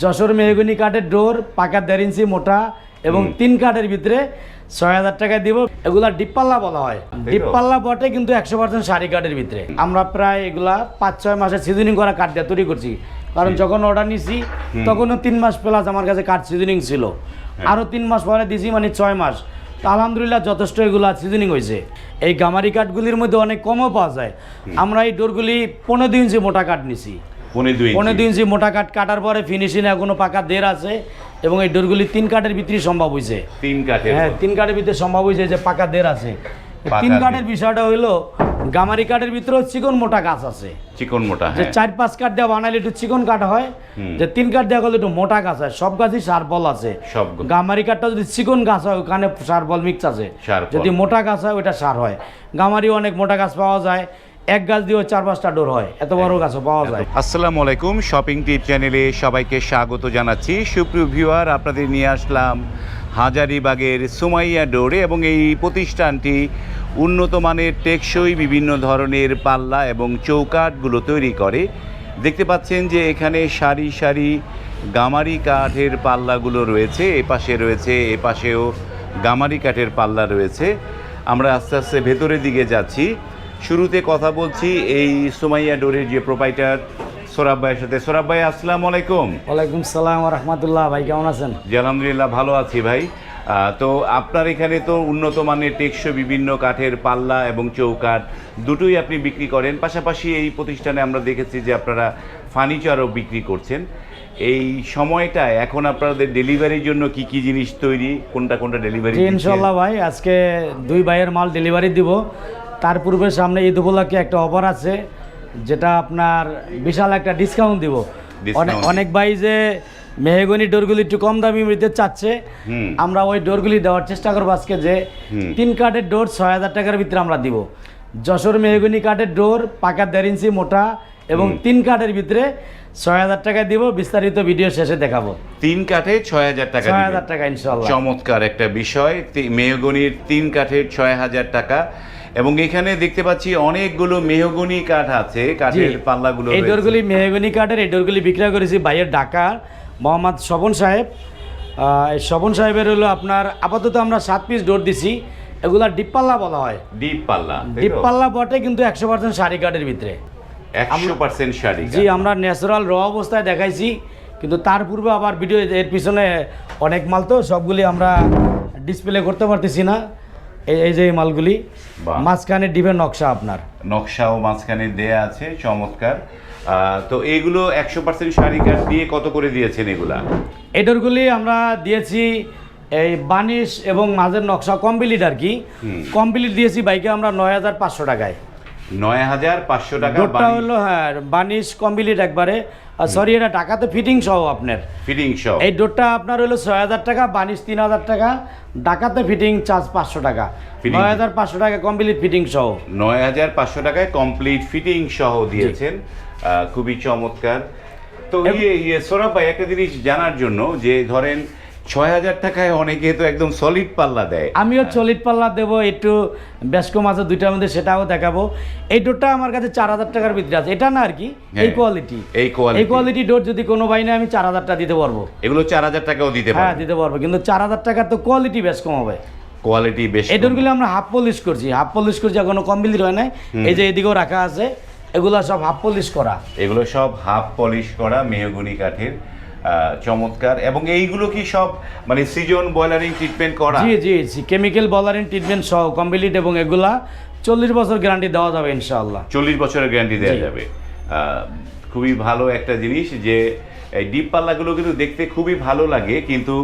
যশোর মেহগুনি কাঠের ডোর পাকা দেড় ইঞ্চি মোটা এবং তিন কাঠের ভিতরে ছয় হাজার টাকায় দিব। এগুলা ডিপপাল্লা বলা হয়। ডিপপাল্লা বটে কিন্তু একশো পার্সেন্ট শাড়ি কাঠের ভিতরে। আমরা প্রায় এগুলা পাঁচ ছয় মাসের সিজনিং করা কাঠ দিয়ে তৈরি করছি। কারণ যখন অর্ডার নিছি তখনও তিন মাস প্লাস আমার কাছে কাঠ সিজনিং ছিল। আরও তিন মাস পরে দিছি মানে ছয় মাস। তো আলহামদুলিল্লাহ যথেষ্ট এগুলা সিজনিং হয়েছে। এই গামারি কাঠগুলির মধ্যে অনেক কমও পাওয়া যায়। আমরা এই ডোরগুলি পনেরো দুই ইঞ্চি মোটা কাঠ নিছি। পনেরো দুই ইঞ্চি। মোটা কাঠ কাটার পরে ফিনিশিং এখনও পাকা দের আছে এবং এই ডোরগুলি তিন কাঠের ভিতরে সম্ভব হয়েছে। তিন কাঠের হ্যাঁ তিন কাঠের ভিতরে সম্ভব হয়েছে যে পাকা দের আছে। তিন কাঠের বিষয়টা হইল গামারি কাঠের ভিতরেও চিকন মোটা গাছ আছে। চিকন মোটা যে হ্যাঁ। চার পাঁচ কাঠ দেওয়া বানাইলে একটু চিকন কাঠ হয় যে তিন কাঠ দেওয়া করলে একটু মোটা গাছ হয় সব গাছই সার বল আছে। সব গামারি কাঠটা যদি চিকন গাছ হয় ওখানে সার বল মিক্স আছে। যদি মোটা গাছ হয় ওটা সার হয়। গামারি অনেক মোটা গাছ পাওয়া যায়। এক গাছ দিয়েও চার পাঁচটা ডোর হয়। এত বড় গাছও পাওয়া যায়। আসসালামু আলাইকুম শপিং টিপ চ্যানেলে সবাইকে স্বাগত জানাচ্ছি। সুপ্রিয় ভিউয়ার আপনাদের নিয়ে আসলাম হাজারিবাগের সুমাইয়া ডোরে এবং এই প্রতিষ্ঠানটি উন্নত মানের টেকসই বিভিন্ন ধরনের পাল্লা এবং চৌকাঠগুলো তৈরি করে। দেখতে পাচ্ছেন যে এখানে সারি সারি গামারি কাঠের পাল্লাগুলো রয়েছে। এপাশে রয়েছে এপাশেও গামারি কাঠের পাল্লা রয়েছে। আমরা আস্তে আস্তে ভেতরের দিকে যাচ্ছি। শুরুতে কথা বলছি এই সুমাইয়া ডোরের যে প্রোপাইটার সোরাব ভাইয়ের সাথে। সোরাব ভাই আসসালামু আলাইকুম। ওয়ালাইকুম সালাম রহমতুল্লাহ ভাই কেমন আছেন? জি আলহামদুলিল্লাহ ভালো আছি ভাই। তো আপনার এখানে তো উন্নত মানের টেকসই বিভিন্ন কাঠের পাল্লা এবং চৌকাঠ দুটোই আপনি বিক্রি করেন। পাশাপাশি এই প্রতিষ্ঠানে আমরা দেখেছি যে আপনারা ফার্নিচারও বিক্রি করছেন। এই সময়টায় এখন আপনাদের ডেলিভারির জন্য কি কি জিনিস তৈরি? কোনটা কোনটা ডেলিভারি ইনশাল্লাহ ভাই আজকে দুই ভাইয়ের মাল ডেলিভারি দিব। তার পূর্বে সামনে ঈদ উপলক্ষে একটা অফার আছে যেটা আপনার বিশাল একটা ডিসকাউন্ট দিব। অনেক ভাই যে মেহগনি ডোরগুলি একটু কম দামি নিতে চাচ্ছে। আমরা ওই ডোরগুলি দেওয়ার চেষ্টা করব আজকে যে তিন কাঠের ডোর ছয় হাজার টাকার ভিতরে আমরা দিব। যশোর মেহগনি কাঠের ডোর পাকা দেড় ইঞ্চি মোটা এবং তিন কাঠের ভিতরে ছয় হাজার টাকা দিব বিস্তারিত ভিডিও শেষে দেখাবো। তিন কাঠে ছয় হাজার টাকা ছয় হাজার টাকা ইনশাল্লাহ চমৎকার একটা বিষয় মেহগনির তিন কাঠের ছয় হাজার টাকা। এবং এখানে দেখতে পাচ্ছি অনেকগুলো মেহগনি কাঠ আছে কাঠের। পাল্লাগুলো এই। ডোরগুলি মেহগনি কাঠের এই ডোরগুলি বিক্রয় করেছি বাইয়ের ঢাকা মোহাম্মদ শবন সাহেব। স্বপন সাহেবের হলো আপনার আপাতত আমরা সাত পিস ডোর দিছি এগুলা ডিপপাল্লা বলা হয়। ডিপ পাল্লা ডিপপাল্লা বটে কিন্তু একশো পার্সেন্ট শাড়ি কাঠের ভিতরে। একশো পার্সেন্ট শাড়ি জি আমরা ন্যাচারাল র অবস্থায় দেখাইছি কিন্তু তার পূর্বে আবার ভিডিও এর পিছনে অনেক মাল তো সবগুলি আমরা ডিসপ্লে করতে পারতেছি না। এই এই যে মালগুলি মাঝখানে ডিভের নকশা আপনার। নকশাও মাঝখানে দেয়া আছে চমৎকার। তো এইগুলো একশো পার্সেন্ট শাড়ি কাঠ দিয়ে কত করে দিয়েছেন এগুলা? এটারগুলি আমরা দিয়েছি এই বানিশ এবং মাঝের নকশা কমপ্লিট আর কি। কমপ্লিট দিয়েছি বাইকে আমরা নয় হাজার পাঁচশো টাকায়। নয় হাজার পাঁচশো টাকা ডোরটা হলো হ্যাঁ বানিশ কমপ্লিট একবারে। সরি এটা টাকাতে ফিটিং সহ আপনার। ফিটিং সহ। এই ডোরটা আপনার হলো ছয় হাজার টাকা বানিশ তিন হাজার টাকা ডাকাতে ফিটিং চার্জ পাঁচশো টাকা। নয় হাজার পাঁচশো টাকা কমপ্লিট ফিটিং সহ। নয় হাজার পাঁচশো টাকায় কমপ্লিট ফিটিং সহ দিয়েছেন। খুবই চমৎকার। তো ইয়ে ইয়ে সোরাব ভাই একটা জিনিস জানার জন্য যে ধরেন ছয় হাজার টাকায় অনেকে তো একদম সলিড পাল্লা দেয়। আমিও চলিত পাল্লা দেবো একটু বেশ আছে দুইটার মধ্যে সেটাও দেখাবো। এই ডোরটা আমার কাছে চার হাজার টাকার ভিতরে আছে। এটা না আর কি এই হ্যাঁ, কোয়ালিটি এই quality। এই কোয়ালিটি ডোর যদি কোনো ভাই না আমি চার হাজার টাকা দিতে পারব। এগুলো চার হাজার টাকাও দিতে হ্যাঁ দিতে পারব কিন্তু চার হাজার টাকার তো কোয়ালিটি বেশ হবে। কোয়ালিটি বেশ এই ডোরগুলো আমরা হাফ পলিশ করছি। হাফ পলিশ করছি এখনও কমপ্লিট হয় নাই। এই যে এদিকেও রাখা আছে এগুলা সব হাফ পলিশ করা। এগুলো সব হাফ পলিশ করা মেহগুনি কাঠের। চমৎকার। এবং এইগুলো কি সব মানে সিজন বয়লারিং ট্রিটমেন্ট করা? জি জি জি কেমিক্যাল বলারিন ট্রিটমেন্ট সহ কমপ্লিট এবং এগুলা চল্লিশ বছর গ্যারান্টি দেওয়া যাবে ইনশাআল্লাহ। চল্লিশ বছরের গ্যারান্টি দেওয়া যাবে। খুবই ভালো একটা জিনিস যে এই ডিপ পাল্লাগুলো কিন্তু দেখতে খুবই ভালো লাগে কিন্তু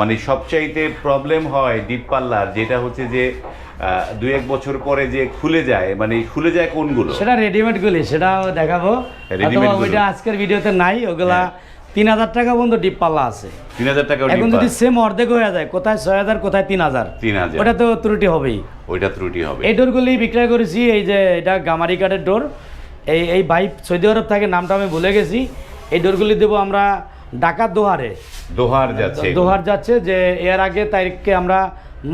মানে সবচাইতে প্রবলেম হয় ডিপ পাল্লার যেটা হচ্ছে যে দুই এক বছর পরে যে খুলে যায় মানে খুলে যায় কোনগুলো? সেটা রেডিমেড গুলি সেটাও দেখাবো। ওইটা আজকের ভিডিওতে নাই ওগুলা তিন হাজার টাকা পর্যন্ত ডিপ পাল্লা আছে। তিন হাজার টাকা এখন যদি সেম অর্ধেক হয়ে যায় কোথায় ছয় হাজার কোথায় তিন হাজার? তিন হাজার। ওটা তো ত্রুটি হবেই। ওইটা ত্রুটি হবে। এই ডোরগুলি বিক্রয় করেছি এই যে এটা গামারি কাঠের ডোর। এই এই বাইক সৌদি আরব থাকে নামটা আমি ভুলে গেছি। এই ডোরগুলি দেবো আমরা ঢাকার দোহারে। দোহার যাচ্ছে। দোহার যাচ্ছে যে এর আগে তারিখকে আমরা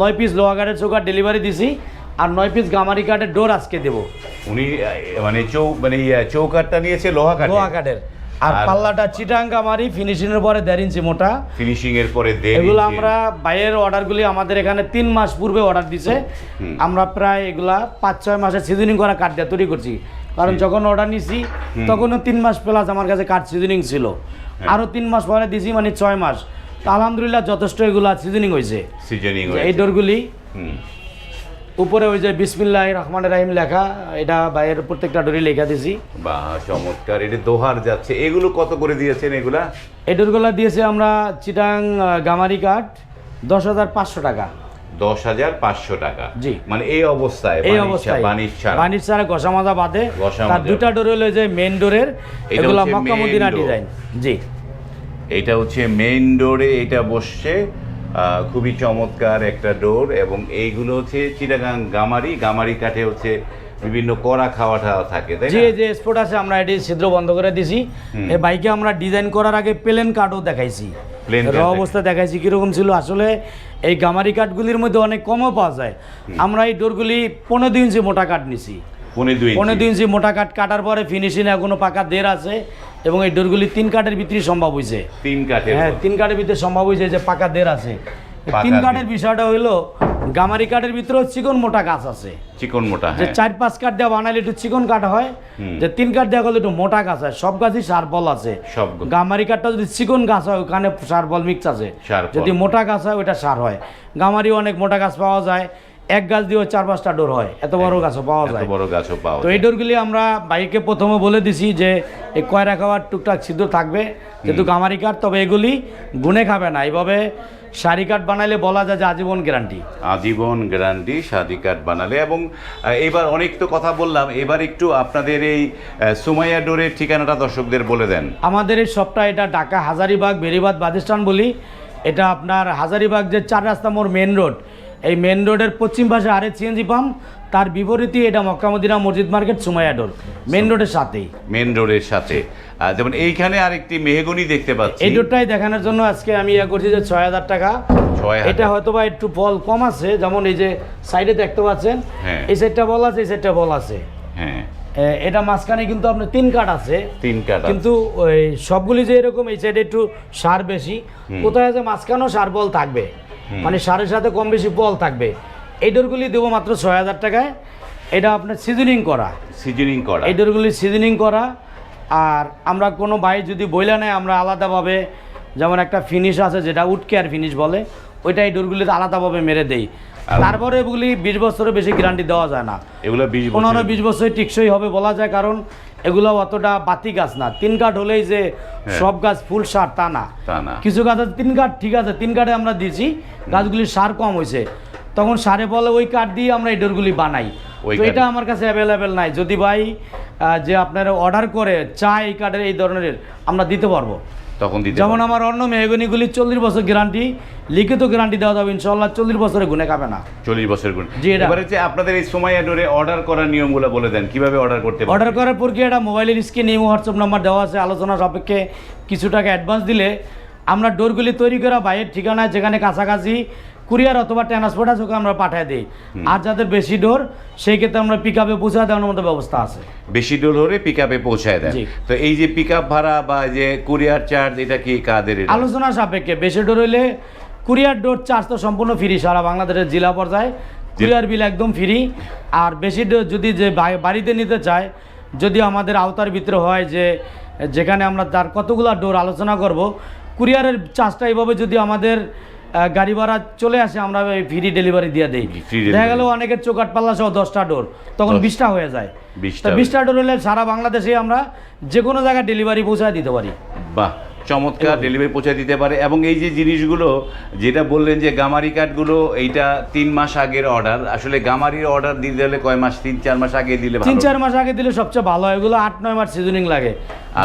নয় পিস লোহা কাঠের চৌকাঠ ডেলিভারি দিছি আর নয় পিস গামারি কাঠের ডোর আজকে দেবো। উনি মানে চৌ মানে চৌকাঠটা নিয়েছে লোহা কাঠ লোহা কাঠের। আর পাল্লাটা চিটাঙ্গা মারি ফিনিশিং এর পরে দেড় ইঞ্চি মোটা। ফিনিশিং এর পরে এগুলো আমরা বাইরের অর্ডারগুলি আমাদের এখানে তিন মাস পূর্বে অর্ডার দিছে। আমরা প্রায় এগুলা পাঁচ ছয় মাসে সিজনিং করা কাঠ দিয়ে তৈরি করছি। কারণ যখন অর্ডার নিছি তখনও তিন মাস প্লাস আমার কাছে কাঠ সিজনিং ছিল। হ্যাঁ। আরও তিন মাস পরে দিছি মানে ছয় মাস। তো আলহামদুলিল্লাহ যথেষ্ট এগুলা সিজনিং হয়েছে। সিজনিং এই ডোরগুলি উপরে ওই যে বিসমিল্লাহ রহমান রাহিম লেখা এটা বাইরের প্রত্যেকটা ডোরি লেখা দিছি। বা চমৎকার এটা দোহার যাচ্ছে। এগুলো কত করে দিয়েছেন এগুলা? এই ডোরগুলো দিয়েছি আমরা চিটাং গামারি কাঠ দশ হাজার পাঁচশো টাকা। দশ হাজার পাঁচশো টাকা। জি। মানে এই অবস্থায় এই অবস্থায়। বাণিজ্য ছাড়া। ছাড়া ঘষা মাজা বাদে তার দুটা ডোর হলো যে মেন ডোরের এগুলা মক্কা মদিনা ডিজাইন জি। এটা হচ্ছে মেইন ডোরে এটা বসছে খুবই চমৎকার একটা ডোর এবং এইগুলো হচ্ছে চিটাগাং গামারি। গামারি কাঠে হচ্ছে বিভিন্ন কড়া খাওয়াটা থাকে তাই যে যে স্পট আছে আমরা এটি ছিদ্র বন্ধ করে দিছি। এই বাইকে আমরা ডিজাইন করার আগে প্লেন কাঠও দেখাইছি। র অবস্থা দেখাইছি কীরকম ছিল। আসলে এই গামারি কাঠগুলির মধ্যে অনেক কমও পাওয়া যায়। আমরা এই ডোরগুলি পনেরো দুই ইঞ্চি মোটা কাঠ নিছি। পনেরো ইঞ্চি। দুই ইঞ্চি মোটা কাঠ কাটার পরে ফিনিশিং এখনও পাকা দের আছে এবং এই ডোরগুলি তিন কাঠের ভিতরে সম্ভব হয়েছে। তিন কাঠের হ্যাঁ তিন কাঠের ভিতরে সম্ভব হয়েছে যে পাকা দের আছে। তিন কাঠের বিষয়টা হইল গামারি কাঠের ভিতরেও চিকন মোটা গাছ আছে। চিকন মোটা যে হ্যাঁ। চার পাঁচ কাঠ দেওয়া বানাইলে একটু চিকন কাঠ হয় যে তিন কাঠ দেওয়া করলে একটু মোটা গাছ হয়। সব গাছই সার বল আছে। সব গামারি কাঠটা যদি চিকন গাছ হয় ওখানে সার বল মিক্স আছে। যদি মোটা গাছ হয় ওটা সার হয়। গামারি অনেক মোটা গাছ পাওয়া যায়। এক গাছ দিয়ে চার পাঁচটা ডোর হয়। এত বড় গাছও পাওয়া যায়। বড় গাছও পাওয়া তো এই ডোরগুলি আমরা বাইকে প্রথমে বলে দিছি যে এই কয়রা খাওয়ার টুকটাক ছিদ্র থাকবে। যেহেতু গামারি কাঠ তবে এগুলি গুনে খাবে না। এইভাবে শাড়ি কাঠ বানাইলে বলা যায় যে আজীবন গ্যারান্টি। আজীবন গ্যারান্টি শাদি কার্ড বানালে এবং এবার অনেক তো কথা বললাম এবার একটু আপনাদের এই সুমাইয়া ডোরের ঠিকানাটা দর্শকদের বলে দেন। আমাদের এই শপটা এটা ঢাকা হাজারিবাগ বেরিবাদ বাদিস্তান বলি। এটা আপনার হাজারিবাগ যে চার রাস্তা মোড় মেন রোড এই মেন রোডের পশ্চিম পাশে আরে সিএনজি পাম্প তার বিপরীতে এটা মক্কামদিনা মসজিদ মার্কেট সুমাইয়া ডোর মেন রোডের সাথেই। মেন রোডের সাথে। যেমন এইখানে আরেকটি মেহগনি দেখতে পাচ্ছি। এই ডোরটাই দেখানোর জন্য আজকে আমি ইয়ে করছি যে ছয় হাজার টাকা। এটা হয়তো বা একটু বল কম আছে যেমন এই যে সাইডে দেখতে পাচ্ছেন হ্যাঁ। এই সাইডটা বল আছে এই সাইডটা বল আছে। হ্যাঁ। এটা মাঝখানে কিন্তু আপনার তিন কাঠ আছে। তিন কাটা কিন্তু ওই সবগুলি যে এরকম এই সাইডে একটু সার বেশি। কোথায় আছে মাঝখানেও সার বল থাকবে। মানে সারের সাথে কম বেশি বল থাকবে। এই ডোরগুলি দেবো মাত্র ছয় হাজার টাকায়। এটা আপনার সিজনিং করা। সিজনিং করা। এই ডোরগুলি সিজনিং করা। আর আমরা কোনো বাই যদি বইলা নেয় আমরা আলাদাভাবে যেমন একটা ফিনিশ আছে যেটা উটকে আর ফিনিশ বলে ওইটা এই ডোরগুলিতে আলাদাভাবে মেরে দেই। তারপরে এগুলি বিশ বছরের বেশি গ্যারান্টি দেওয়া যায় না। এগুলো বিশ পনেরো বিশ বছর টিকসই হবে বলা যায় কারণ এগুলো অতটা বাতি গাছ না। তিন কাঠ হলেই যে সব গাছ ফুল সার তা না। কিছু গাছ আছে তিন কাঠ ঠিক আছে তিন কাঠে আমরা দিয়েছি গাছগুলির সার কম হয়েছে। তখন সারে বলে ওই কাঠ দিয়ে আমরা এই ডোরগুলি বানাই। তো এটা আমার কাছে অ্যাভেলেবেল নাই। যদি ভাই যে আপনারা অর্ডার করে চায় এই কাঠের এই ধরনের আমরা দিতে পারব। তখন দিতে যেমন আমার অন্য মেহগনিগুলি চল্লিশ বছর গ্যারান্টি লিখিত গ্যারান্টি দেওয়া যাবে ইনশাল্লাহ চল্লিশ বছরে গুনে খাবে না। চল্লিশ বছর গুণ। জি, এটা- এবারে যে আপনাদের এই সময় ধরে অর্ডার করার নিয়মগুলো বলে দেন কীভাবে অর্ডার করতে অর্ডার করার প্রক্রিয়াটা মোবাইলের স্ক্রিনে হোয়াটসঅ্যাপ নাম্বার দেওয়া আছে আলোচনা সাপেক্ষে কিছু টাকা অ্যাডভান্স দিলে আমরা ডোরগুলি তৈরি করা বাইরের ঠিকানায় যেখানে কাছাকাছি কুরিয়ার অথবা ট্রান্সপোর্ট আছে ওকে আমরা পাঠিয়ে দিই। আর যাদের বেশি ডোর সেই ক্ষেত্রে আমরা পিক আপে পৌঁছে দেওয়ার মতো ব্যবস্থা আছে। বেশি ডোর হলে পিক আপে পৌঁছায় দেয় তো এই যে পিক আপ ভাড়া বা যে কুরিয়ার চার্জ এটা কি কাদের আলোচনা সাপেক্ষে বেশি ডোর হইলে কুরিয়ার ডোর চার্জ তো সম্পূর্ণ ফ্রি সারা বাংলাদেশের জেলা পর্যায়ে। কুরিয়ার বিল একদম ফ্রি আর বেশি ডোর যদি যে বাড়িতে নিতে চায় যদি আমাদের আওতার ভিতরে হয় যে যেখানে আমরা তার কতগুলো ডোর আলোচনা করব কুরিয়ারের চার্জটা এইভাবে যদি আমাদের গাড়ি ভাড়া চলে আসে আমরা ফ্রি ডেলিভারি দিয়ে দিই। দেখা গেল অনেকের চোকাট পাল্লা সহ দশটা ডোর তখন বিশটা হয়ে যায়। 20টা তা বিশটা ডোর হলে সারা বাংলাদেশে আমরা যে কোনো জায়গায় ডেলিভারি পৌঁছায় দিতে পারি। বাহ। চমৎকার ডেলিভারি পৌঁছে দিতে পারে। এবং এই যে জিনিসগুলো যেটা বললেন যে গামারি কাঠগুলো এইটা তিন মাস আগের অর্ডার আসলে গামারির অর্ডার দিতে হলে কয় মাস? তিন চার মাস আগে দিলে তিন চার মাস আগে দিলে সবচেয়ে ভালো হয়। এগুলো আট নয় মাস সিজনিং লাগে।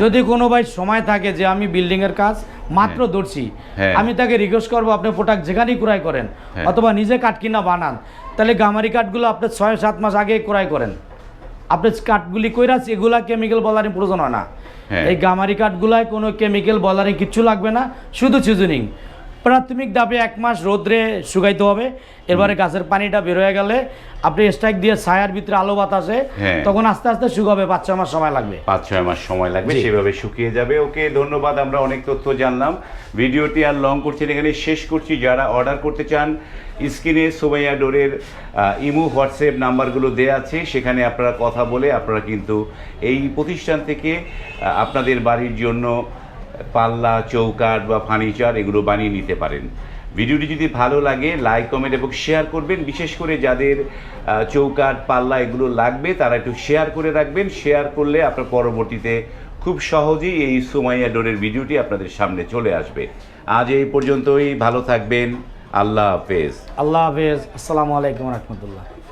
যদি কোনো ভাই সময় থাকে যে আমি বিল্ডিং এর কাজ মাত্র ধরছি হ্যাঁ। আমি তাকে রিকোয়েস্ট করব আপনি প্রোডাক্ট যেখানেই ক্রয় করেন হ্যাঁ। অথবা নিজে কাঠ কিনা বানান তাহলে গামারি কাঠগুলো আপনি ছয় সাত মাস আগে ক্রয় করেন। আপনি কাঠগুলি কইরা এগুলা কেমিক্যাল বলারে প্রয়োজন হয় না হ্যাঁ। এই গামারি কাঠগুলায় কোনো কেমিক্যাল বলারে কিচ্ছু লাগবে না শুধু সিজনিং প্রাথমিক ধাপে এক মাস রোদ্রে শুকাইতে হবে। এবারে গাছের পানিটা বের হয়ে গেলে আপনি স্ট্রাইক দিয়ে ছায়ার ভিতরে আলো বাতাসে হ্যাঁ। তখন আস্তে আস্তে শুকাবে পাঁচ ছ মাস সময় লাগবে। পাঁচ ছয় মাস সময় লাগবে সেভাবে শুকিয়ে যাবে। ওকে ধন্যবাদ আমরা অনেক তথ্য জানলাম। ভিডিওটি আর লং করছি এখানে শেষ করছি। যারা অর্ডার করতে চান স্ক্রিনে সোমাইয়া ডোরের ইমো হোয়াটসঅ্যাপ নাম্বারগুলো দেওয়া আছে। সেখানে আপনারা কথা বলে আপনারা কিন্তু এই প্রতিষ্ঠান থেকে আপনাদের বাড়ির জন্য পাল্লা, চৌকাঠ বা ফার্নিচার এগুলো বানিয়ে নিতে পারেন। ভিডিওটি যদি ভালো লাগে লাইক কমেন্ট এবং শেয়ার করবেন। বিশেষ করে যাদের চৌকাঠ, পাল্লা এগুলো লাগবে, তারা একটু শেয়ার করে রাখবেন। শেয়ার করলে আপনার পরবর্তীতে খুব সহজেই এই সুমাইয়া ডোরের ভিডিওটি আপনাদের সামনে চলে আসবে। আজ এই পর্যন্তই। ভালো থাকবেন। আল্লাহ হাফেজ। আল্লাহ হাফেজ। আসসালামু আলাইকুম রহমতুল্লাহ।